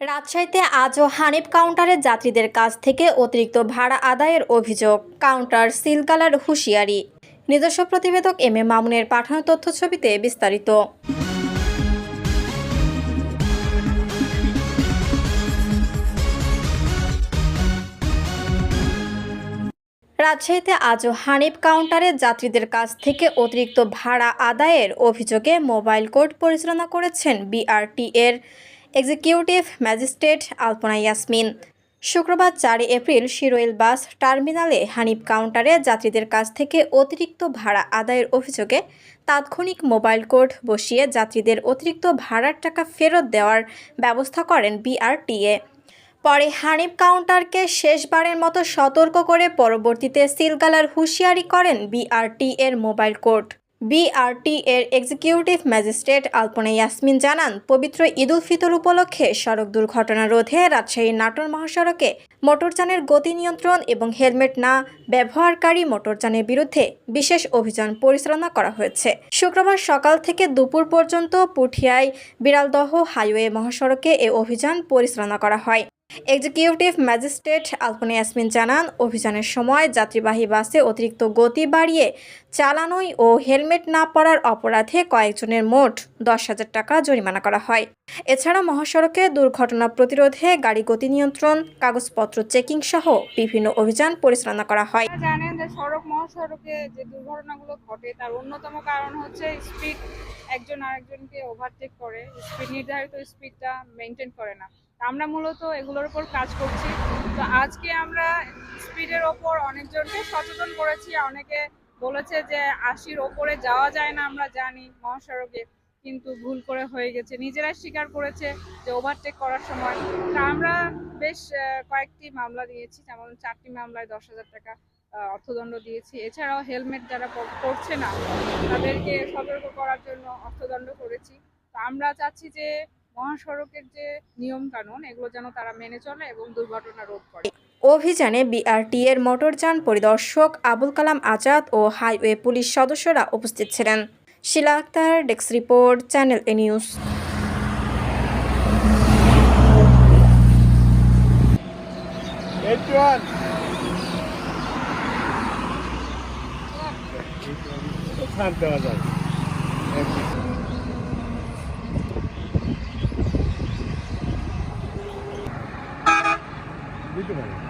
রাজশাহীতে আজও হানিফ কাউন্টারে যাত্রীদের কাছ থেকে অতিরিক্ত ভাড়া আদায়ের অভিযোগ। কাউন্টার সিলগালার হুঁশিয়ারি। নিজস্ব প্রতিবেদক এম এ মামুনের পাঠানো তথ্যছবিতে বিস্তারিত। রাজশাহীতে আজও হানিফ কাউন্টারে যাত্রীদের কাছ থেকে অতিরিক্ত ভাড়া আদায়ের অভিযোগে মোবাইল কোর্ট পরিচালনা করেছেন বিআরটি এর এক্সিকিউটিভ ম্যাজিস্ট্রেট আলপনা ইয়াসমিন। শুক্রবার চারই এপ্রিল শিরোইল বাস টার্মিনালে হানিফ কাউন্টারে যাত্রীদের কাছ থেকে অতিরিক্ত ভাড়া আদায়ের অভিযোগে তাৎক্ষণিক মোবাইল কোর্ট বসিয়ে যাত্রীদের অতিরিক্ত ভাড়ার টাকা ফেরত দেওয়ার ব্যবস্থা করেন বিআরটিএ। পরে হানিফ কাউন্টারকে শেষবারের মতো সতর্ক করে পরবর্তীতে সিলগালার হুঁশিয়ারি করেন বিআরটি এর মোবাইল কোর্ট বিআরটি এর এক্সিকিউটিভ ম্যাজিস্ট্রেট আলপনা ইয়াসমিন জানান, পবিত্র ঈদুল ফিতর উপলক্ষে সড়ক দুর্ঘটনা রোধে রাজশাহী নাটোর মহাসড়কে মোটরযানের গতি নিয়ন্ত্রণ এবং হেলমেট না ব্যবহারকারী মোটরযানের বিরুদ্ধে বিশেষ অভিযান পরিচালনা করা হয়েছে। শুক্রবার সকাল থেকে দুপুর পর্যন্ত পুঠিয়ায়, বিড়ালদহ হাইওয়ে মহাসড়কে এ অভিযান পরিচালনা করা হয়। এক্সিকিউটিভ ম্যাজিস্ট্রেট আলপনা ইয়াসমিন জানান, অভিযানের সময় যাত্রীবাহী বাসে অতিরিক্ত গতি বাড়িয়ে চালানোই ও হেলমেট না পরার অপরাধে কয়েকজনের মোট দশ হাজার টাকা জরিমানা করা হয়। এছাড়া মহাসড়কে দুর্ঘটনা প্রতিরোধে গাড়ি গতি নিয়ন্ত্রণ, কাগজপত্র চেকিং সহ বিভিন্ন অভিযান পরিচালনা করা হয়। জানেন যে সড়ক মহাসড়কে যে দুর্ঘটনাগুলো ঘটে, তার অন্যতম কারণ হচ্ছে স্পিড একজন আরেকজনকে ওভারটেক করে স্পিড নির্ধারিত স্পিডটা মেনটেন করে না। আমরা মূলত এগুলোর উপর কাজ করছি। তো আজকে আমরা স্পিডের ওপর অনেকজনকে সচেতন করেছি। অনেকে বলেছে যে আশির ওপরে যাওয়া যায় না, আমরা জানি মহাসড়কে কিন্তু ভুল করে হয়ে গেছে। নিজেরাই স্বীকার করেছে যে ওভারটেক করার সময়। তা আমরা বেশ কয়েকটি মামলা দিয়েছি, যেমন চারটি মামলায় দশ হাজার টাকা অর্থদণ্ড দিয়েছি। এছাড়াও হেলমেট যারা পর- পরছে না, তাদেরকে সতর্ক করার জন্য অর্থদণ্ড করেছি। তো আমরা চাচ্ছি যে মহাসড়কের যে নিয়ম কানুন এগুলো যেন তারা মেনে চলে এবং দুর্ঘটনা রোধ করে। অভিযানে বিআরটি এর মোটরযান পরিদর্শক আবুল কালাম আজাদ ও হাইওয়ে পুলিশ সদস্যরা উপস্থিত ছিলেন। Shila Akter desk report channel A news. দেওয়া যায় দিতে পারি